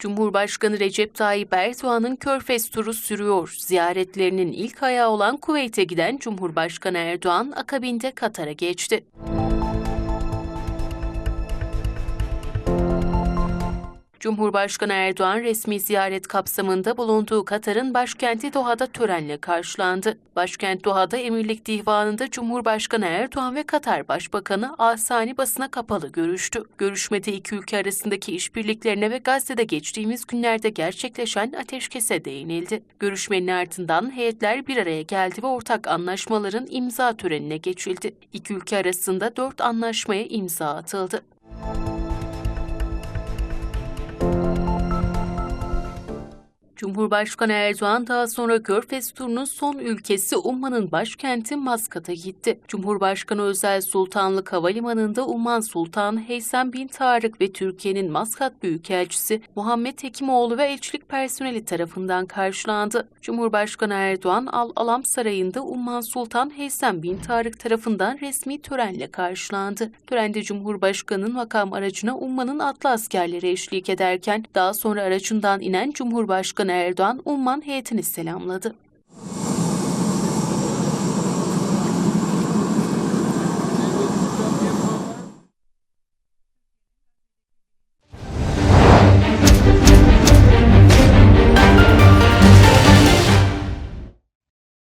Cumhurbaşkanı Recep Tayyip Erdoğan'ın Körfez turu sürüyor. Ziyaretlerinin ilk ayağı olan Kuveyt'e giden Cumhurbaşkanı Erdoğan akabinde Katar'a geçti. Cumhurbaşkanı Erdoğan resmi ziyaret kapsamında bulunduğu Katar'ın başkenti Doha'da törenle karşılandı. Başkent Doha'da Emirlik Divanı'nda Cumhurbaşkanı Erdoğan ve Katar Başbakanı Asani basına kapalı görüştü. Görüşmede iki ülke arasındaki işbirliklerine ve Gazze'de geçtiğimiz günlerde gerçekleşen ateşkese değinildi. Görüşmenin ardından heyetler bir araya geldi ve ortak anlaşmaların imza törenine geçildi. İki ülke arasında dört anlaşmaya imza atıldı. Cumhurbaşkanı Erdoğan daha sonra Körfez turunun son ülkesi Umman'ın başkenti Maskat'a gitti. Cumhurbaşkanı Özel Sultanlık Havalimanı'nda Umman Sultanı Heysem bin Tarık ve Türkiye'nin Maskat Büyükelçisi Muhammed Hekimoğlu ve elçilik personeli tarafından karşılandı. Cumhurbaşkanı Erdoğan Al Alam Sarayı'nda Umman Sultan Heysem bin Tarık tarafından resmi törenle karşılandı. Törende Cumhurbaşkanı'nın makam aracına Umman'ın atlı askerleri eşlik ederken daha sonra aracından inen Cumhurbaşkanı Erdoğan Umman heyetini selamladı.